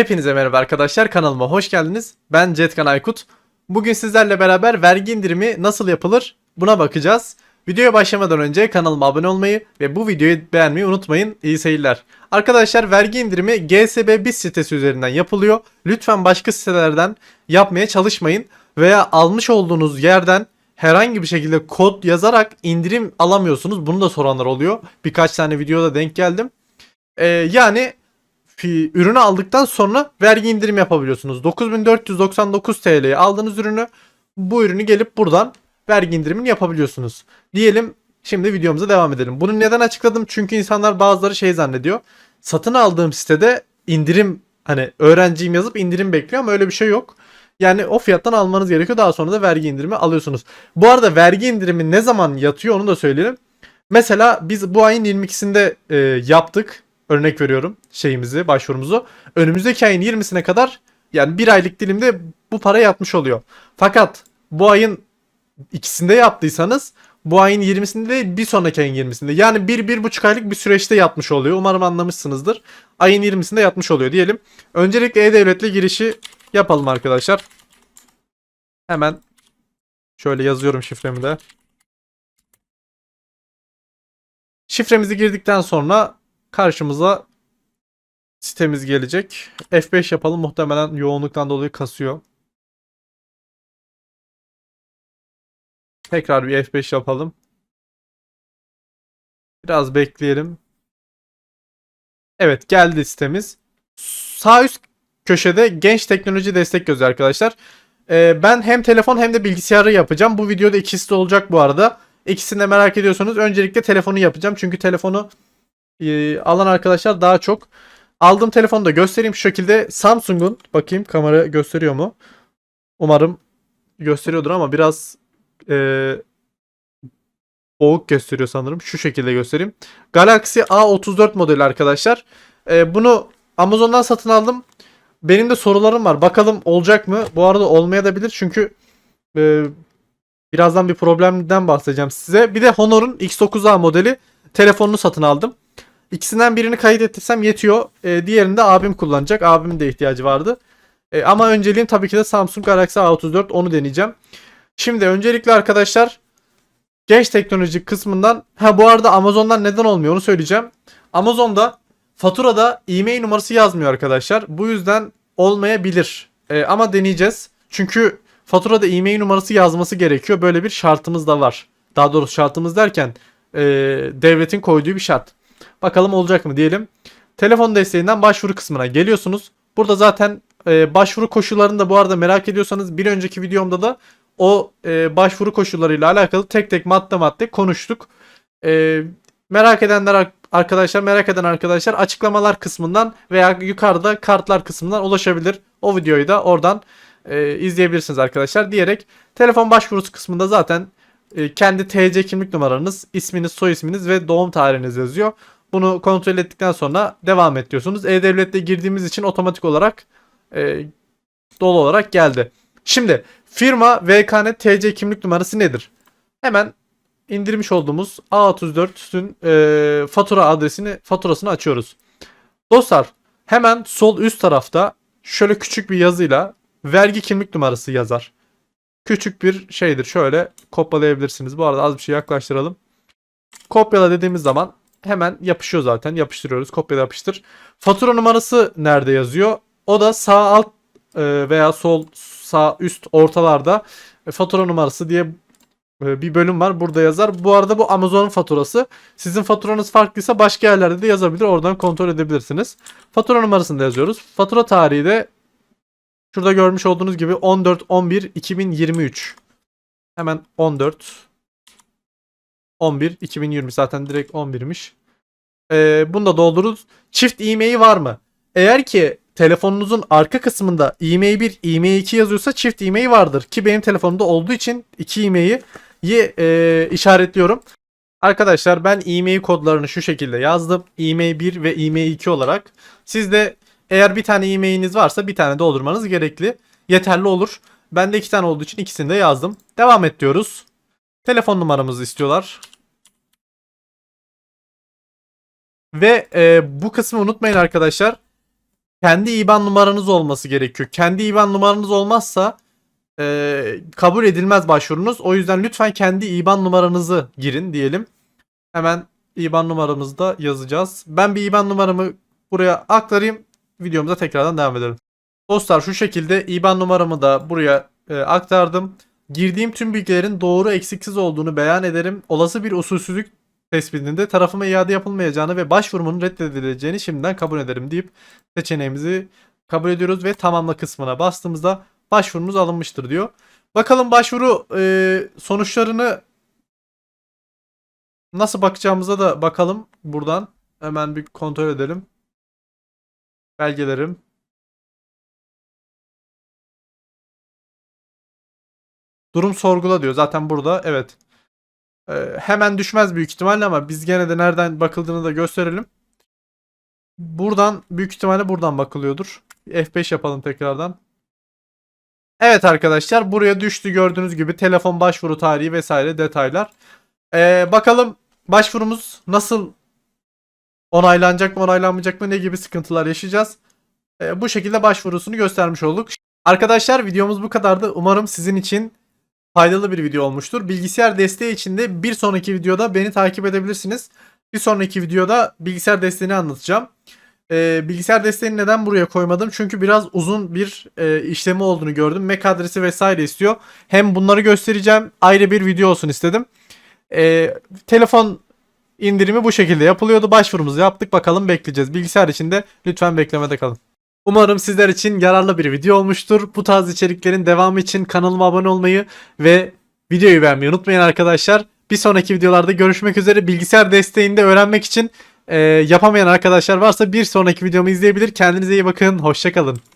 Hepinize merhaba arkadaşlar kanalıma hoş geldiniz. Ben Cetkan Aykut. Bugün sizlerle beraber vergi indirimi nasıl yapılır buna bakacağız. Videoya başlamadan önce kanalıma abone olmayı ve bu videoyu beğenmeyi unutmayın. İyi seyirler. Arkadaşlar vergi indirimi GSB BIS sitesi üzerinden yapılıyor. Lütfen başka sitelerden yapmaya çalışmayın. Veya almış olduğunuz yerden herhangi bir şekilde kod yazarak indirim alamıyorsunuz. Bunu da soranlar oluyor. Birkaç tane videoda denk geldim. Ee, yani ürünü aldıktan sonra vergi indirim yapabiliyorsunuz. 9499 TL'ye aldığınız ürünü bu ürünü gelip buradan vergi indirimini yapabiliyorsunuz. Diyelim şimdi videomuza devam edelim. Bunu neden açıkladım? Çünkü insanlar bazıları şey zannediyor. Satın aldığım sitede indirim hani öğrenciyim yazıp indirim bekliyor ama öyle bir şey yok. Yani o fiyattan almanız gerekiyor. Daha sonra da vergi indirimi alıyorsunuz. Bu arada vergi indirimi ne zaman yatıyor onu da söyleyelim. Mesela biz bu ayın 22'sinde e, yaptık. Örnek veriyorum şeyimizi, başvurumuzu. Önümüzdeki ayın 20'sine kadar yani bir aylık dilimde bu para yatmış oluyor. Fakat bu ayın ikisinde yaptıysanız bu ayın 20'sinde değil bir sonraki ayın 20'sinde. Yani bir, bir buçuk aylık bir süreçte yatmış oluyor. Umarım anlamışsınızdır. Ayın 20'sinde yatmış oluyor diyelim. Öncelikle E-Devlet'le girişi yapalım arkadaşlar. Hemen şöyle yazıyorum şifremi de. Şifremizi girdikten sonra karşımıza sitemiz gelecek. F5 yapalım. Muhtemelen yoğunluktan dolayı kasıyor. Tekrar bir F5 yapalım. Biraz bekleyelim. Evet geldi sitemiz. Sağ üst köşede genç teknoloji destek gözü arkadaşlar. Ee, ben hem telefon hem de bilgisayarı yapacağım. Bu videoda ikisi de olacak bu arada. İkisini de merak ediyorsanız öncelikle telefonu yapacağım. Çünkü telefonu e, alan arkadaşlar daha çok. Aldığım telefonu da göstereyim şu şekilde. Samsung'un bakayım kamera gösteriyor mu? Umarım gösteriyordur ama biraz e, boğuk gösteriyor sanırım. Şu şekilde göstereyim. Galaxy A34 modeli arkadaşlar. E, bunu Amazon'dan satın aldım. Benim de sorularım var. Bakalım olacak mı? Bu arada olmayabilir çünkü e, birazdan bir problemden bahsedeceğim size. Bir de Honor'un X9A modeli telefonunu satın aldım. İkisinden birini kayıt yetiyor. E, diğerini de abim kullanacak. Abimin de ihtiyacı vardı. E, ama önceliğim tabii ki de Samsung Galaxy A34 onu deneyeceğim. Şimdi öncelikle arkadaşlar genç teknoloji kısmından ha bu arada Amazon'dan neden olmuyor onu söyleyeceğim. Amazon'da faturada e-mail numarası yazmıyor arkadaşlar. Bu yüzden olmayabilir. E, ama deneyeceğiz. Çünkü faturada e-mail numarası yazması gerekiyor. Böyle bir şartımız da var. Daha doğrusu şartımız derken e, devletin koyduğu bir şart. Bakalım olacak mı diyelim. Telefon desteğinden başvuru kısmına geliyorsunuz. Burada zaten e, başvuru koşullarını da bu arada merak ediyorsanız bir önceki videomda da o e, başvuru koşullarıyla alakalı tek tek madde madde konuştuk. E, merak edenler ar- arkadaşlar merak eden arkadaşlar açıklamalar kısmından veya yukarıda kartlar kısmından ulaşabilir. O videoyu da oradan e, izleyebilirsiniz arkadaşlar diyerek telefon başvurusu kısmında zaten e, kendi TC kimlik numaranız, isminiz, soy isminiz ve doğum tarihiniz yazıyor. Bunu kontrol ettikten sonra devam et diyorsunuz. E-Devlet'te girdiğimiz için otomatik olarak e, dolu olarak geldi. Şimdi firma VKN TC kimlik numarası nedir? Hemen indirmiş olduğumuz A34'ün e, fatura adresini faturasını açıyoruz. Dostlar hemen sol üst tarafta şöyle küçük bir yazıyla vergi kimlik numarası yazar. Küçük bir şeydir. Şöyle kopyalayabilirsiniz. Bu arada az bir şey yaklaştıralım. Kopyala dediğimiz zaman hemen yapışıyor zaten. Yapıştırıyoruz. Kopyala yapıştır. Fatura numarası nerede yazıyor? O da sağ alt e, veya sol sağ üst ortalarda e, fatura numarası diye e, bir bölüm var. Burada yazar. Bu arada bu Amazon'un faturası. Sizin faturanız farklıysa başka yerlerde de yazabilir. Oradan kontrol edebilirsiniz. Fatura numarasını da yazıyoruz. Fatura tarihi de şurada görmüş olduğunuz gibi 14 11 2023. Hemen 14 11 2020 zaten direkt 11'miş. Ee, bunu da doldururuz. Çift e-mail var mı? Eğer ki telefonunuzun arka kısmında e-mail 1, e-mail 2 yazıyorsa çift e-mail vardır. Ki benim telefonumda olduğu için iki e-mail'i e, işaretliyorum. Arkadaşlar ben e-mail kodlarını şu şekilde yazdım. E-mail 1 ve e-mail 2 olarak. Siz de eğer bir tane e-mailiniz varsa bir tane doldurmanız gerekli. Yeterli olur. Bende iki tane olduğu için ikisini de yazdım. Devam et diyoruz. Telefon numaramızı istiyorlar. Ve e, bu kısmı unutmayın arkadaşlar. kendi IBAN numaranız olması gerekiyor. Kendi IBAN numaranız olmazsa e, kabul edilmez başvurunuz. O yüzden lütfen kendi IBAN numaranızı girin diyelim. Hemen IBAN numaramızı da yazacağız. Ben bir IBAN numaramı buraya aktarayım. Videomuza tekrardan devam edelim. Dostlar şu şekilde IBAN numaramı da buraya e, aktardım. Girdiğim tüm bilgilerin doğru eksiksiz olduğunu beyan ederim. Olası bir usulsüzlük tespitinde tarafıma iade yapılmayacağını ve başvurumun reddedileceğini şimdiden kabul ederim deyip seçeneğimizi kabul ediyoruz ve tamamla kısmına bastığımızda başvurunuz alınmıştır diyor. Bakalım başvuru e, sonuçlarını nasıl bakacağımıza da bakalım buradan. Hemen bir kontrol edelim. Belgelerim. Durum sorgula diyor. Zaten burada evet. Ee, hemen düşmez büyük ihtimalle ama biz gene de nereden bakıldığını da gösterelim. Buradan büyük ihtimalle buradan bakılıyordur. F5 yapalım tekrardan. Evet arkadaşlar buraya düştü gördüğünüz gibi telefon başvuru tarihi vesaire detaylar. Ee, bakalım başvurumuz nasıl onaylanacak mı onaylanmayacak mı ne gibi sıkıntılar yaşayacağız. Ee, bu şekilde başvurusunu göstermiş olduk. Arkadaşlar videomuz bu kadardı. Umarım sizin için faydalı bir video olmuştur. Bilgisayar desteği için de bir sonraki videoda beni takip edebilirsiniz. Bir sonraki videoda bilgisayar desteğini anlatacağım. Ee, bilgisayar desteğini neden buraya koymadım? Çünkü biraz uzun bir e, işlemi olduğunu gördüm. MAC adresi vesaire istiyor. Hem bunları göstereceğim. Ayrı bir video olsun istedim. Ee, telefon indirimi bu şekilde yapılıyordu. Başvurumuzu yaptık. Bakalım bekleyeceğiz. Bilgisayar için de lütfen beklemede kalın. Umarım sizler için yararlı bir video olmuştur. Bu tarz içeriklerin devamı için kanalıma abone olmayı ve videoyu beğenmeyi unutmayın arkadaşlar. Bir sonraki videolarda görüşmek üzere. Bilgisayar desteğinde öğrenmek için e, yapamayan arkadaşlar varsa bir sonraki videomu izleyebilir. Kendinize iyi bakın. Hoşçakalın.